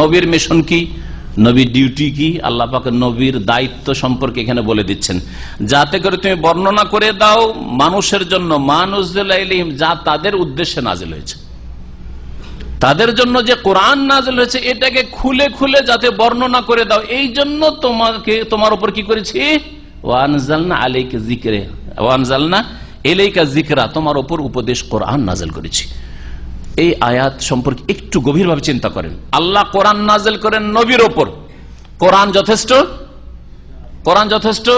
নবীর মিশন কি? নবীর ডিউটি কি? আল্লাহ পাকের নবীর দায়িত্ব সম্পর্কে এখানে বলে দিচ্ছেন। যাতে করে তুমি বর্ণনা করে দাও মানুষের জন্য মানুষ যা তাদের উদ্দেশ্যে নাজিল হয়েছে। তাদের জন্য যে কোরআন নাজিল হয়েছে, এটাকে খুলে খুলে যাতে বর্ণনা করে দাও। এই জন্য তোমাকে, তোমার উপর কি করেছি? ওয়ানজালনা আলাইকে জিকরে ওয়ানজালনা এলাইকা জিকরা তোমার উপর উপদেশ কোরআন নাজিল করেছি। এই আয়াত সম্পর্কে একটু গভীরভাবে চিন্তা করেন। আল্লাহ কোরআন নাজেল করেন নবীর ওপর। কোরআন যথেষ্ট? কোরআন যথেষ্ট?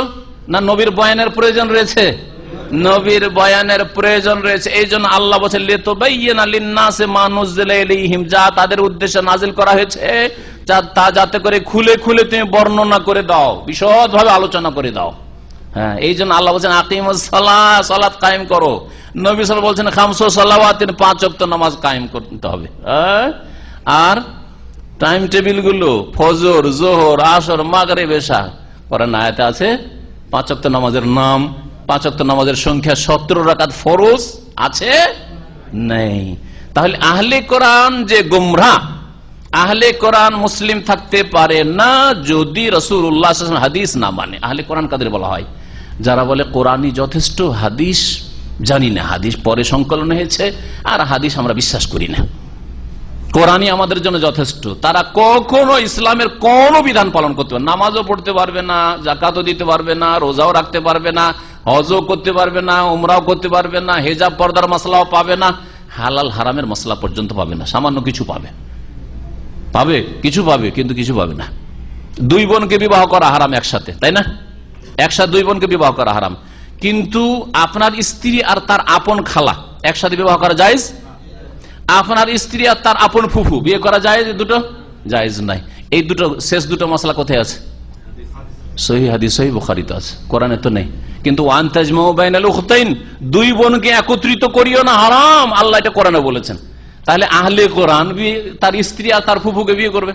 না নবীর বয়ানের প্রয়োজন রয়েছে? নবীর বয়ানের প্রয়োজন রয়েছে। এই জন্য আল্লাহ মানুষ যা তাদের উদ্দেশ্যে নাজিল করা হয়েছে তা যাতে করে খুলে খুলে তুমি বর্ণনা করে দাও বিশদ ভাবে আলোচনা করে দাও। হ্যাঁ এই জন্য আল্লাহ বলছেন আকিম সালাত কায়েম করো। নবী সাল বলছেন, খামসো সালাওয়াতিন, পাঁচ অক্ত নামাজ কায়েম করতে হবে। হ্যাঁ? আর টাইম টেবিলগুলো, ফজর, জোহর, আসর মাগরে বেশা করেন আয়াতে আছে, পাঁচ অক্ত নামাজের নাম, পাঁচ অক্ত নামাজের সংখ্যা সতেরো রাকাত ফরজ আছে? নেই। তাহলে আহলে কোরআন যে গুমরা আহলে কোরআন মুসলিম থাকতে পারে না যদি রসুল্লাহ হাদিস না মানে। আহলে কোরআন কাদের বলা হয়? যারা বলে কোরআনই যথেষ্ট, হাদিস জানি না। হাদিস পরে সংকলন হয়েছে, আর হাদিস আমরা বিশ্বাস করি না। কোরআনই আমাদের জন্য যথেষ্ট। তারা কখনো ইসলামের কোন বিধান পালন করতে পারবে নামাজও পড়তে পারবে না জাকাতও দিতে পারবে না, রোজাও রাখতে পারবে না, হজও করতে পারবে না, উমরাও করতে পারবে না, হেজাব পর্দার মশলাও পাবে না। হালাল হারামের মশলা পর্যন্ত পাবে না, সামান্য কিছু পাবে। পাবে, কিছু পাবে, কিন্তু কিছু পাবে না। দুই বোনকে বিবাহ করা হারাম একসাথে, তাই না? একসাথে দুই বোনকে বিবাহ করা হারাম। কিন্তু আপনার স্ত্রী আর তার আপন খালা, একসাথে বিবাহ করা যায় আপনার স্ত্রী আর তার আপন ফুফু, বিয়ে করা যায় দুটো জায়েজ নাই। এই দুটো, শেষ দুটো মশলা কোথায় আছে? সহি বুখারিতে আছে, কোরআনে তো নেই। কিন্তু ওয়ান দুই বোনকে একত্রিত করিও না, হারাম। আল্লাহ এটা কোরআনে বলেছেন। তাহলে আহলে কোরআন বিয়ে তার স্ত্রী আর তার ফুফুকে বিয়ে করবে।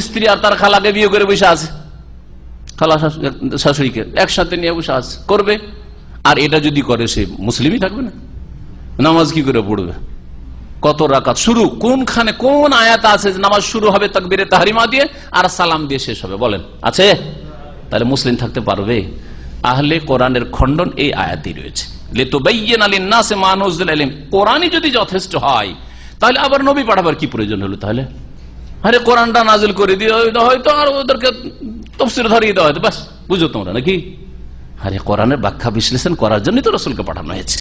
স্ত্রী আর তার খালাকে বিয়ে করে বসে আছে। খালা শাশু- শাশুড়িকে একসাথে নিয়ে বসে আছে। করবে। আর এটা যদি করে, সে মুসলিমই থাকবে না। নামাজ কি করে পড়বে? কত রাকাত? শুরু, কোনখানে কোন আয়াত আছে নামাজ শুরু হবে, তাকবীরে তাহরিমা দিয়ে, আর সালাম দিয়ে শেষ হবে? বলেন। আছে? তাহলে মুসলিম থাকতে পারবে। আহলে কোরআনের খণ্ডন এই আয়াতই রয়েছে। লেতুবাইয়্যিন লিন-নাসি মা নুজিলা ইলাইহিম। কোরআনই যদি যথেষ্ট হয় তাহলে আবার নবী পাঠাবার কি প্রয়োজন হলো তাহলে? আরে কোরআনটা নাজিল করে দিয়ে হয়তো আর ওদেরকে তফসির ধরিয়ে দেওয়া হয়তো, বাস, বুঝো তোমরা নাকি? আরে কোরআনের ব্যাখ্যা বিশ্লেষণ করার জন্যই তো রসুলকে পাঠানো হয়েছে।